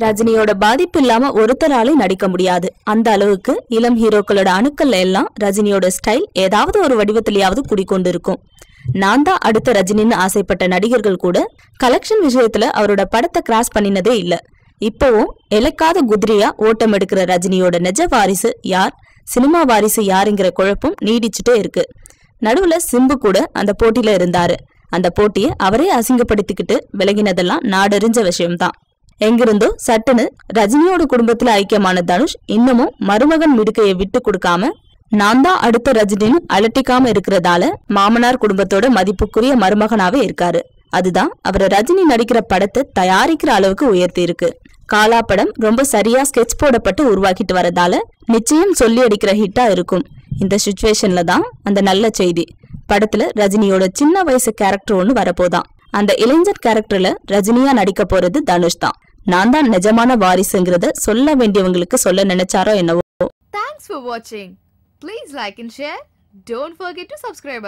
ரஜினியோட பாதிப்பு இல்லாம ஒருத்தராலே நடிக்க முடியாது. அந்த அளவுக்கு இளம் ஹீரோக்களோட அணுக்கள்ல எல்லாம் ரஜினியோட ஸ்டைல் ஏதாவது ஒரு வடிவத்திலேயாவது குடிக்கொண்டு இருக்கும் நான் தான் அடுத்த ரஜினின்னு ஆசைப்பட்ட நடிகர்கள் கூட கலெக்ஷன் விஷயத்துல அவரோட படத்தை கிராஸ் பண்ணினதே இல்ல. இப்போவும் இலக்காத குதிரையா ஓட்டம் எடுக்கிற ரஜினியோட நிஜ வாரிசு யார்? சினிமா வாரிசு யாருங்கிற குழப்பம் நீடிச்சுட்டே இருக்கு. நடுவுல சிம்பு கூட அந்த போட்டியில இருந்தாரு. அந்த போட்டியை அவரே அசிங்கப்படுத்திக்கிட்டு விலகினதெல்லாம் நாடறிஞ்ச விஷயம்தான். எங்கிருந்தோ சட்டுன்னு ரஜினியோட குடும்பத்துல ஐக்கியமான தனுஷ் இன்னமும் மருமகன் மிடுக்கையை விட்டு கொடுக்காம நான் தான் அடுத்த ரஜினின்னு அலட்டிக்காம இருக்கிறதால மாமனார் குடும்பத்தோட மதிப்புக்குரிய மருமகனாவே இருக்காரு. அதுதான் அவரை ரஜினி நடிக்கிற படத்தை தயாரிக்கிற அளவுக்கு உயர்த்தி இருக்கு காலா படம் ரொம்ப சரியா ஸ்கெட்ச் போடப்பட்டு உருவாக்கிட்டு வரதால நிச்சயம் சொல்லி அடிக்கிற ஹிட்டா இருக்கும். இந்த சுச்சுவேஷன்ல தான் அந்த நல்ல செய்தி. படத்துல ரஜினியோட சின்ன வயசு கேரக்டர் ஒன்று வரப்போதான். அந்த இளைஞர் கேரக்டர்ல ரஜினியா நடிக்க போறது தனுஷ் தான். நான் தான் நிஜமான வாரிசுங்கிறத சொல்ல வேண்டியவங்களுக்கு சொல்ல நினைச்சாரோ என்னவோ. தேங்க்ஸ் for வாட்சிங் please like and share don't forget to subscribe.